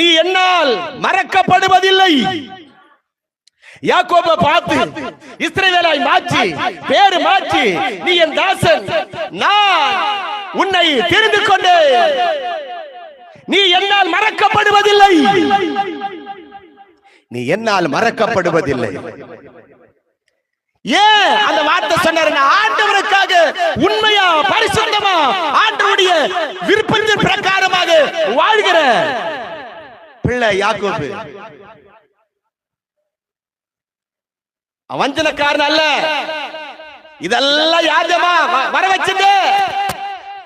நீ என்னால் மறக்கப்படுவதில்லை. யாக்கோப பார்த்து இஸ்ரவேலாய் மாற்றி பேரு மாற்றி நீ என் தாசன் நான் உன்னை தெரிந்து கொண்டு நீ என்னால் மறக்கப்படுவதில்லை. நீ என்னால் மறக்கப்படுவதில்லை. ஏன் அந்த வார்த்தை சொன்னார் ஆண்டவருக்காக உண்மையா பரிசுத்தமா ஆண்டவருடைய விருப்பத்தின் பிரகாரமாக வாழ்கிற பிள்ளை யாக்கோபு. வஞ்சனக்காரன் அல்ல. இதெல்லாம் யாருமா வர வச்சுட்டு.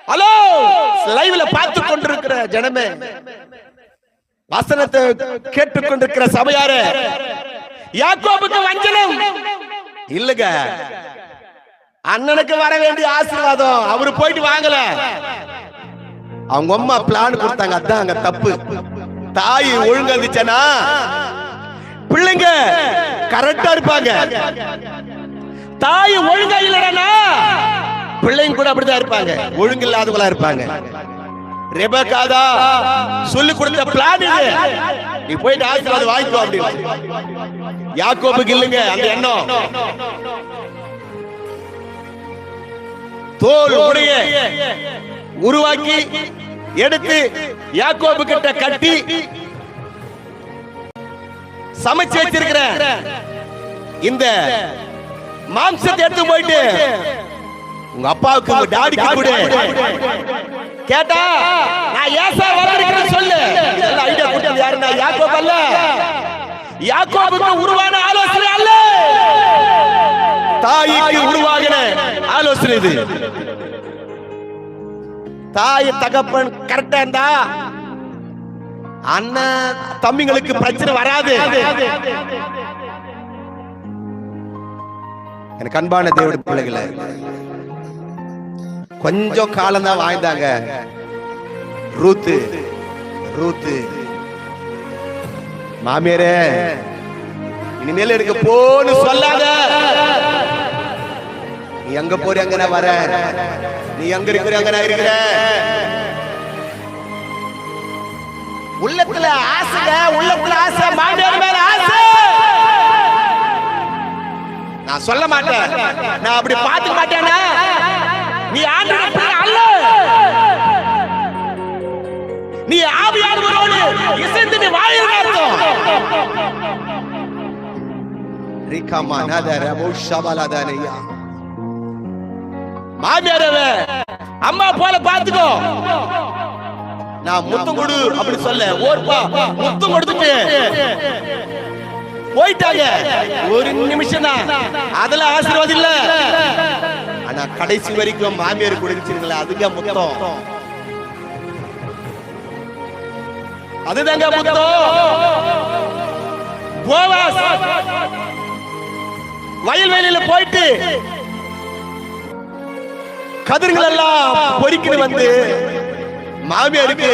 ஹலோ? லைவ்ல பார்த்து கொண்டிருக்கிற ஜனமே வசனத்தை கேட்டுக்கொண்டிருக்கிற சபையாரு யாக்கோபுக்கு வஞ்சனம். இல்லங்க. அண்ணனுக்கு வர வேண்டிய ஆசீர்வாதம். அவரு போயிட்டு வாங்கல. அவங்க அம்மா பிளான் கொடுத்தாங்க. அதான் அங்க தப்பு. தாய் ஒழுங்கா இருந்துச்சனா பிள்ளைங்க கரெக்டா இருப்பாங்க. தாய் ஒழுங்கா இல்லடனா பிள்ளைங்க கூட அப்படிதான் இருப்பாங்க. ஒழுங்கு இல்லாதவங்களா இருப்பாங்க. ரெபக்காதா சொல்லி கொடுத்த பிளான் இது. நீ போயிட்டு ஆசீர்வாதம் வாங்கிக்கோ அப்படின்னு யாக்கோபுக்கு இல்லைங்க அந்த எண்ணம். தோல் உடைய உருவாக்கி எடுத்து யாக்கோபு கிட்ட கட்டி சமைச்சு வச்சிருக்கிற இந்த மாம்சத்தை எடுத்து போயிட்டு உங்க அப்பாவுக்கு உங்க டாடிக்கு கொடு. கேட்டா நான் ஏசா வந்திருக்கிறேன் சொல்லு. இதெல்லாம் ஐடியா கொடுத்தது யாருன்னா யாக்கோப் அல்ல. யாக்கோபுக்கு உருவான ஆலோசனை அல்ல. தாய்க்கு உருவாகின ஆலோசனை இது. தாய் தகப்பன் கரெக்டா இருந்தா அண்ணன் தம்பிங்களுக்கு பிரச்சனை வராது. எனக்கு அன்பான தேவட பிள்ளைகளை கொஞ்சம் காலம் தான் வாழ்ந்தாங்க. ரூத்து ரூத்து. மாமியாரே இனிமேல் எனக்கு போன்னு சொல்லாத. நீ எங்க போற? அங்க வர நீ எங்க இருக்கிற? அங்க இருக்கிற உள்ளத்துல ஆசைங்க உள்ளத்துல ஆசை. மாமியார் மேல ஆசை. நான் சொல்ல மாட்டேன். நான் அப்படி பார்த்துக்க மாட்டேனா. நீ ஆண்டு அல்ல. நீ ஆவியானவரோடு இசைந்து நீ வாழுகிற அர்த்தம் ரிகாமா நதர முஷபலதனையா மாமியாரவ அம்மா போல பாத்துக்கோ. நான் முத்தம் கொடு அப்படி சொல்ல. ஓர்ப்பா முத்தம் கொடுத்துட்டு போயிட்டாங்க. ஒரு நிமிஷம் தான் அதுல ஆசீர்வாதம் இல்ல. ஆனா கடைசி வரைக்கும் மாமியார் கொடுத்துருங்களா அதுங்க முத்தம். அதுதாங்க முத்தம். போவாஸ். வயல்வெளியில போயிட்டு கதிர்கள் எல்லாம் பொறிக்கிட்டு வந்து மாமியாருக்கு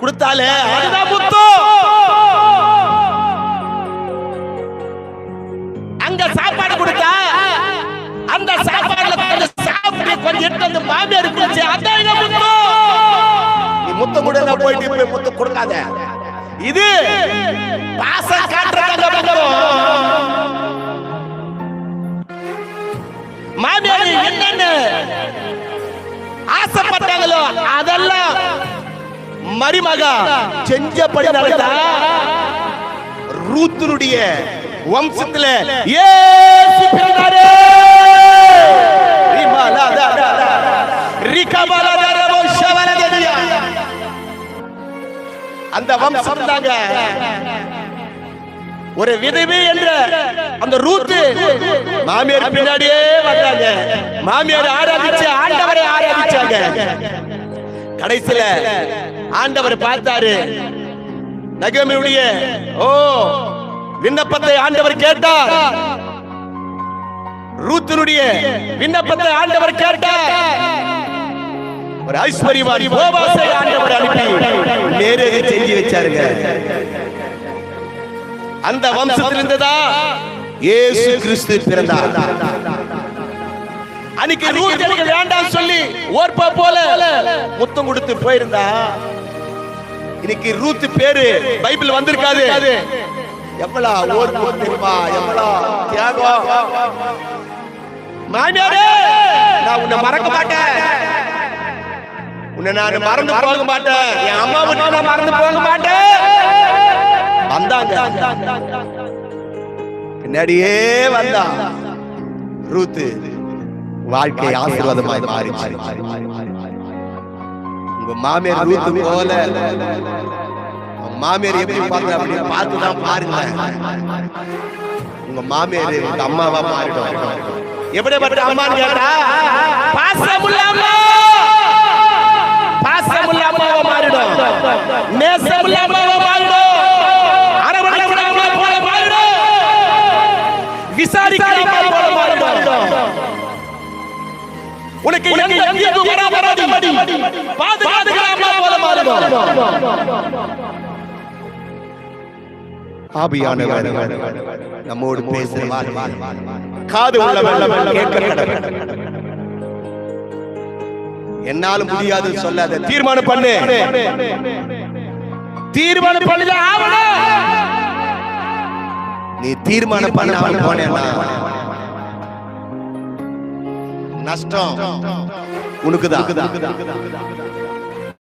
கொடுத்தாலே அங்க சாப்பாடு கொடுத்தா அந்த சாப்பாடுல கொஞ்சம் சாப்பிட்டு கொஞ்சம் எடுத்து அந்த மாமியாருக்கு வச்சு அதான் முத்தம் நீ முத்தம் கொடுங்க போயிட்டு போய் முத்தம் கொடுக்காத. இது பாசம் காட்டுறதாங்க ஆசைப்பட்டாங்களோ அதெல்லாம் மருமகா செஞ்சபடி நடந்தா ரூத்துனுடைய வம்சத்துல ஏசு பிறந்தாரு. அந்த வம்சம் தாங்க ஒரு விதவை என்ற அந்த ரூத்து மாமியார் பின்னாடியே வந்தாங்க. மாமியார் ஆராதிச்சு ஆண்டவரை ஆராதிச்சாங்க. கடைசியில ஆண்டவர் பார்த்தாரு. நகமியுடைய ஓ விண்ணப்பத்தை ஆண்டவர் கேட்டார். ரூத்தினுடைய விண்ணப்பத்தை ஆண்டவர் கேட்டார். ஒரு ஐஸ்வர்யவாதி ஆண்டவர் அனுப்பி நேரே செஞ்சு வச்சாருங்க. அந்த வம்சத்திலிருந்து தான் இயேசு கிறிஸ்து பிறந்தார். அன்னைக்கு ரூத் எனக்கு வேண்டாம் சொல்லி ஓர்ப்பா போல முத்தம் கொடுத்து போயிருந்தா. இன்னைக்கு ரூத் பேரு பைபிள் வந்திருக்காது. எவ்வளவு ஓர்வு தெரியுமா? எவ்வளவு தியாகம்? மாமியாரே நான் உன்னை மறக்க மாட்டேன். உன்னை நான் மறந்து போக மாட்டேன். என் அம்மா விட்டு நான் மறந்து போக மாட்டேன். வந்தாங்க. பின்னாடியே வந்தா. ரூத்து வாழ்க்கை ஆசீர்வாதமாய் மாறிச்சு. உங்க மாமியார் ரூத்து போல. உங்க மாமியார் எப்படி பாக்குற அப்படி பார்த்து தான் பாருங்க உங்க மாமியார் உங்க அம்மாவா மாறிடும் எப்படிப்பட்ட அம்மான்னு கேட்டா பாசமுள்ள அம்மா உனக்கு எந்த போல ஆபியானவர் நம்மோடு பேசுகிறார் காது உள்ளவன் கேட்க என்னால முடியாது சொல்லாத தீர்மானம் பண்ணு தீர்மானம் பண்ணுதான் நீ தீர்மானம் பண்ணாமல் போனேன்னா நஷ்டம். உனக்குதான்.